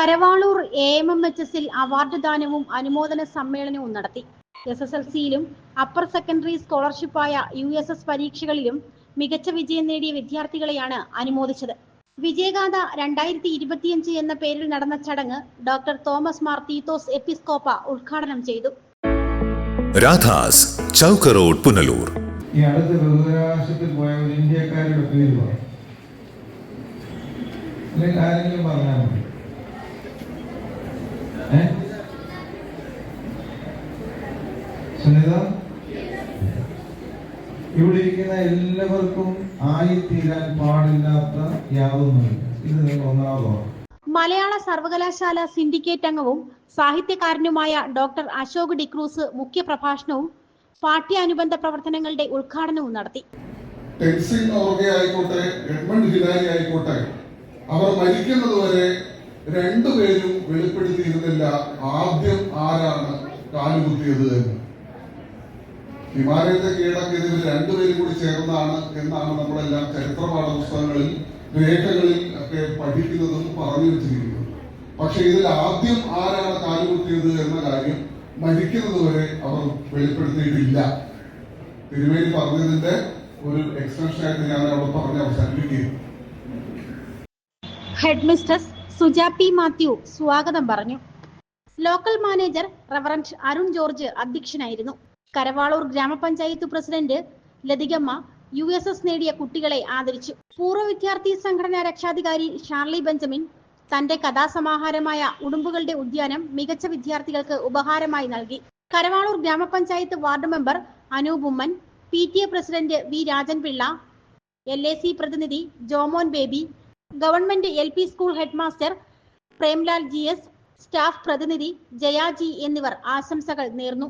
Karavaloor A M M H എസിൽ award ദാനവും അനുമോദന സമ്മേളനവും നടത്തി. എസ് എസ് എൽ സിയിലും അപ്പർ സെക്കൻഡറി സ്കോളർഷിപ്പായ യു എസ് എസ് പരീക്ഷകളിലും മികച്ച വിജയം നേടിയ വിദ്യാർത്ഥികളെയാണ് അനുമോദിച്ചത്. വിജയഗാഥ രണ്ടായിരത്തി ഇരുപത്തിയഞ്ച് എന്ന പേരിൽ നടന്ന ചടങ്ങ് ഡോക്ടർ തോമസ് മാർ തീത്തോസ് എപ്പിസ്കോപ്പ ഉദ്ഘാടനം ചെയ്തു. രാധാസ് ചൗക്ക് റോഡ് പുനലൂർ. ഈ അടുത്ത ബഹിരാകാശത്തിൽ പോയ ഒരു ഇന്ത്യക്കാരുടെ പേര് പറയും അല്ലെങ്കിൽ ആരെങ്കിലും പറഞ്ഞാൽ മതി. ഇവിടെ ഇരിക്കുന്ന എല്ലാവർക്കും ആയിത്തീരാൻ പാടില്ലാത്ത യാതൊന്നുമില്ല. ഇത് നിങ്ങൾ ഒന്നാമതാണ് മലയാള സർവകലാശാല സിൻഡിക്കേറ്റ് അംഗവും സാഹിത്യകാരനുമായ ഡോക്ടർ അശോക് ഡിക്രൂസ് മുഖ്യപ്രഭാഷണവും പാഠ്യാനുബന്ധ പ്രവർത്തനങ്ങളുടെ ഉദ്ഘാടനവും നടത്തി. ടെൻസിൻ ഓർഗെ ആയിക്കോട്ടെ എഡ്മണ്ട് ഹിലാരി ആയിക്കോട്ടെ അവർ മരിക്കുന്നത് വരെ രണ്ടുപേരും വെളിപ്പെടുത്തിയിരുന്നില്ല ആദ്യം ആരാണ് കാലുകുത്തിയത് എന്ന്. ഹിമാലയത്തെ കീഴടക്കിയതിൽ രണ്ടുപേരും കൂടി ചേർന്നാണ് എന്നാണ് നമ്മളെല്ലാം ചരിത്ര പാഠപുസ്തകങ്ങളിൽ രേഖകളിൽ ഒക്കെ പഠിക്കുന്നതും പറഞ്ഞു വെച്ചിരിക്കുന്നത്. പക്ഷെ ഇതിൽ ആദ്യം ആരാണ് കാലുകുത്തിയത് എന്ന കാര്യം മരിക്കുന്നത് വരെ അവർ വെളിപ്പെടുത്തിയിട്ടില്ല. തിരുവേലി പറഞ്ഞതിന്റെ ഒരു എക്സ്റ്റൻഷൻ ആയിട്ട് ഞാൻ അവിടെ പറഞ്ഞ് അവസാനിപ്പിക്കുകയും head mister Suja P Mathew സ്വാഗതം പറഞ്ഞു. Local manager reverend Arun George അധ്യക്ഷനായിരുന്നു. കരവാളൂർ ഗ്രാമപഞ്ചായത്ത് president Lathikamma U S S നേടിയ കുട്ടികളെ ആദരിച്ചു. പൂർവ വിദ്യാർത്ഥി സംഘടനാ രക്ഷാധികാരി ഷാർലി ബെഞ്ചമിൻ തന്റെ കഥാസമാഹാരമായ ഉടുമ്പുകളുടെ ഉദ്യാനം മികച്ച വിദ്യാർത്ഥികൾക്ക് ഉപഹാരമായി നൽകി. കരവാളൂർ ഗ്രാമപഞ്ചായത്ത് ward member Anoop Oommen P T A president V Rajan Pillai L A C പ്രതിനിധി Jomon Baby government L P school headmaster Premlal G S staff പ്രതിനിധി ജയാജി എന്നിവർ ആശംസകൾ നേർന്നു.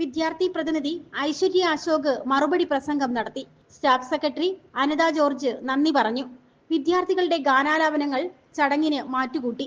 വിദ്യാർത്ഥി പ്രതിനിധി ഐശ്വര്യ അശോക് മറുപടി പ്രസംഗം നടത്തി. സ്റ്റാഫ് സെക്രട്ടറി അനിത ജോർജ് നന്ദി പറഞ്ഞു. വിദ്യാർത്ഥികളുടെ ഗാനാലാപനങ്ങൾ ചടങ്ങിന് മാറ്റുകൂട്ടി.